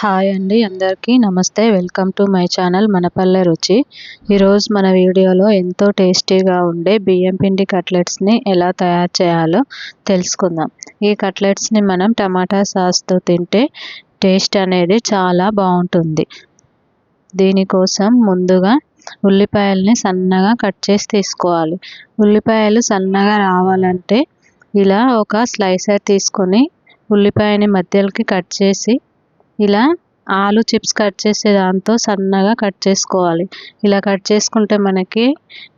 Hi అండి అందరికీ నమస్తే. వెల్కమ్ టు మై ఛానల్ మనపల్లె రుచి. ఈరోజు మన వీడియోలో ఎంతో టేస్టీగా ఉండే బియ్యం పిండి కట్లెట్స్ని ఎలా తయారు చేయాలో తెలుసుకుందాం. ఈ కట్లెట్స్ని మనం టమాటా సాస్తో తింటే టేస్ట్ అనేది చాలా బాగుంటుంది. దీనికోసం ముందుగా ఉల్లిపాయల్ని సన్నగా కట్ చేసి తీసుకోవాలి. ఉల్లిపాయలు సన్నగా రావాలంటే ఇలా ఒక స్లైసర్ తీసుకొని ఉల్లిపాయని మధ్యలోకి కట్ చేసి ఇలా ఆలు చిప్స్ కట్ చేసే దాంతో సన్నగా కట్ చేసుకోవాలి. ఇలా కట్ చేసుకుంటే మనకి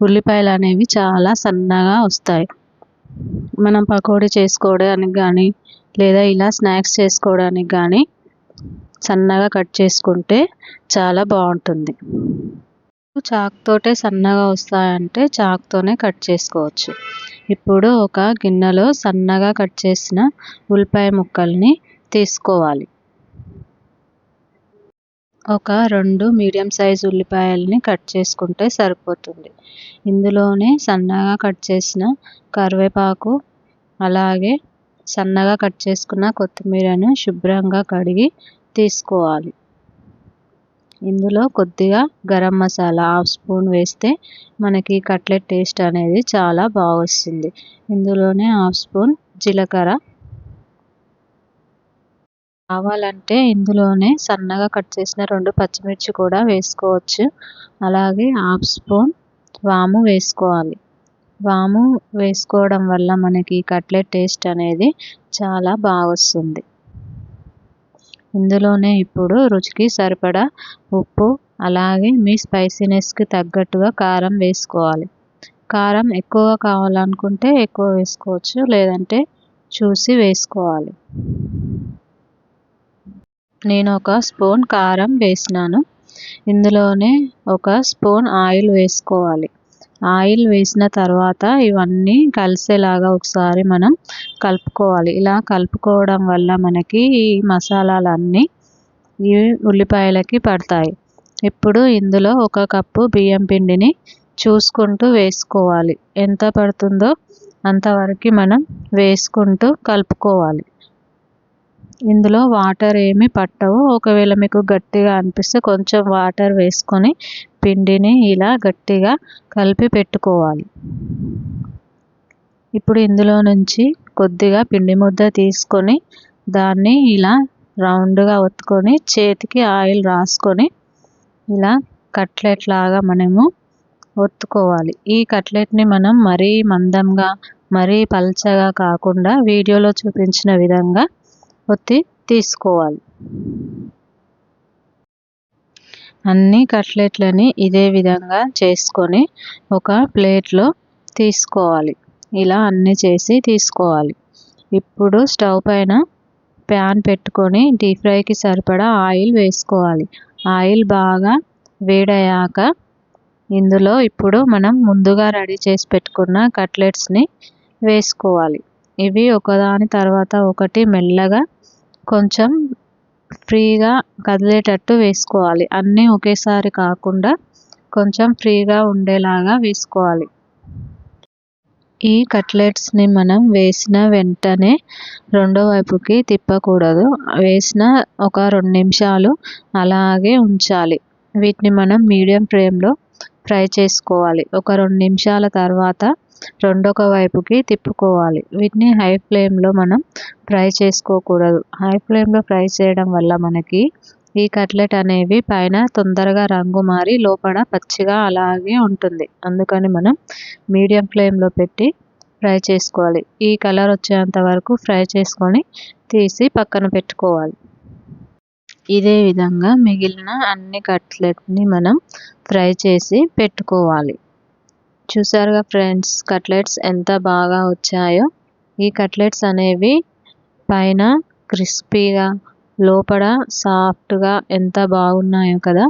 ఉల్లిపాయలు అనేవి చాలా సన్నగా వస్తాయి. మనం పకోడీ చేసుకోవడానికి కానీ లేదా ఇలా స్నాక్స్ చేసుకోవడానికి కానీ సన్నగా కట్ చేసుకుంటే చాలా బాగుంటుంది. చాక్తోటే సన్నగా వస్తాయంటే చాక్తోనే కట్ చేసుకోవచ్చు. ఇప్పుడు ఒక గిన్నెలో సన్నగా కట్ చేసిన ఉల్లిపాయ ముక్కల్ని తీసుకోవాలి. ఒక రెండు మీడియం సైజు ఉల్లిపాయలని కట్ చేసుకుంటే సరిపోతుంది. ఇందులోనే సన్నగా కట్ చేసిన కరివేపాకు అలాగే సన్నగా కట్ చేసుకున్న కొత్తిమీరను శుభ్రంగా కడిగి తీసుకోవాలి. ఇందులో కొద్దిగా గరం మసాలా హాఫ్ స్పూన్ వేస్తే మనకి కట్లెట్ టేస్ట్ అనేది చాలా బాగా వస్తుంది ఇందులోనే హాఫ్ స్పూన్ జీలకర్ర కావాలంటే ఇందులోనే సన్నగా కట్ చేసిన రెండు పచ్చిమిర్చి కూడా వేసుకోవచ్చు. అలాగే హాఫ్ స్పూన్ వాము వేసుకోవాలి. వాము వేసుకోవడం వల్ల మనకి కట్లెట్ టేస్ట్ అనేది చాలా బాగా వస్తుంది. ఇందులోనే ఇప్పుడు రుచికి సరిపడా ఉప్పు అలాగే మీ స్పైసీనెస్కి తగ్గట్టుగా కారం వేసుకోవాలి. కారం ఎక్కువ కావాలనుకుంటే ఎక్కువ వేసుకోవచ్చు లేదంటే చూసి వేసుకోవాలి. నేను ఒక స్పూన్ కారం వేసినాను. ఇందులోనే ఒక స్పూన్ ఆయిల్ వేసుకోవాలి. ఆయిల్ వేసిన తర్వాత ఇవన్నీ కలిసేలాగా ఒకసారి మనం కలుపుకోవాలి. ఇలా కలుపుకోవడం వల్ల మనకి ఈ మసాలాలన్నీ ఈ ఉల్లిపాయలకి పడతాయి. ఇప్పుడు ఇందులో ఒక కప్పు బియ్యం పిండిని చూసుకుంటూ వేసుకోవాలి. ఎంత పడుతుందో అంతవరకు మనం వేసుకుంటూ కలుపుకోవాలి. ఇందులో వాటర్ ఏమి పట్టవు. ఒకవేళ మీకు గట్టిగా అనిపిస్తే కొంచెం వాటర్ వేసుకొని పిండిని ఇలా గట్టిగా కలిపి పెట్టుకోవాలి. ఇప్పుడు ఇందులో నుంచి కొద్దిగా పిండి ముద్ద తీసుకొని దాన్ని ఇలా రౌండ్గా ఒత్తుకొని చేతికి ఆయిల్ రాసుకొని ఇలా కట్లెట్ లాగా మనము ఒత్తుకోవాలి. ఈ కట్లెట్ని మనం మరీ మందంగా మరీ పల్చగా కాకుండా వీడియోలో చూపించిన విధంగా ఒత్తి తీసుకోవాలి. అన్ని కట్లెట్లని ఇదే విధంగా చేసుకొని ఒక ప్లేట్లో తీసుకోవాలి. ఇలా అన్నీ చేసి తీసుకోవాలి. ఇప్పుడు స్టవ్ పైన ప్యాన్ పెట్టుకొని డీప్ ఫ్రైకి సరిపడా ఆయిల్ వేసుకోవాలి. ఆయిల్ బాగా వేడయ్యాక ఇందులో ఇప్పుడు మనం ముందుగా రెడీ చేసి పెట్టుకున్న కట్లెట్స్ని వేసుకోవాలి. ఇవి ఒకదాని తర్వాత ఒకటి మెల్లగా కొంచెం ఫ్రీగా కదిలేటట్టు వేసుకోవాలి. అన్నీ ఒకేసారి కాకుండా కొంచెం ఫ్రీగా ఉండేలాగా వేసుకోవాలి. ఈ కట్లెట్స్ని మనం వేసిన వెంటనే రెండో వైపుకి తిప్పకూడదు. వేసిన ఒక రెండు నిమిషాలు అలాగే ఉంచాలి. వీటిని మనం మీడియం ఫ్లేమ్లో ఫ్రై చేసుకోవాలి. ఒక రెండు నిమిషాల తర్వాత రెండొక వైపుకి తిప్పుకోవాలి. వీటిని హై ఫ్లేమ్లో మనం ఫ్రై చేసుకోకూడదు. హై ఫ్లేమ్లో ఫ్రై చేయడం వల్ల మనకి ఈ కట్లెట్ అనేవి పైన తొందరగా రంగు మారి లోపల పచ్చిగా అలాగే ఉంటుంది. అందుకని మనం మీడియం ఫ్లేమ్లో పెట్టి ఫ్రై చేసుకోవాలి. ఈ కలర్ వచ్చేంత వరకు ఫ్రై చేసుకొని తీసి పక్కన పెట్టుకోవాలి. ఇదే విధంగా మిగిలిన అన్ని కట్లెట్ని మనం ఫ్రై చేసి పెట్టుకోవాలి. చూసారుగా ఫ్రెండ్స్ కట్లెట్స్ ఎంత బాగా వచ్చాయో. ఈ కట్లెట్స్ అనేవి పైన క్రిస్పీగా లోపల సాఫ్ట్గా ఎంత బాగున్నాయో కదా.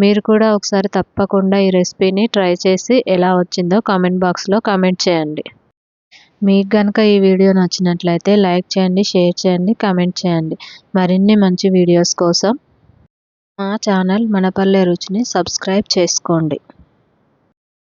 మీరు కూడా ఒకసారి తప్పకుండా ఈ రెసిపీని ట్రై చేసి ఎలా వచ్చిందో కామెంట్ బాక్స్లో కామెంట్ చేయండి. మీకు కనుక ఈ వీడియో నచ్చినట్లయితే లైక్ చేయండి షేర్ చేయండి కామెంట్ చేయండి. మరిన్ని మంచి వీడియోస్ కోసం మా ఛానల్ మనపల్లె రుచిని సబ్స్క్రైబ్ చేసుకోండి.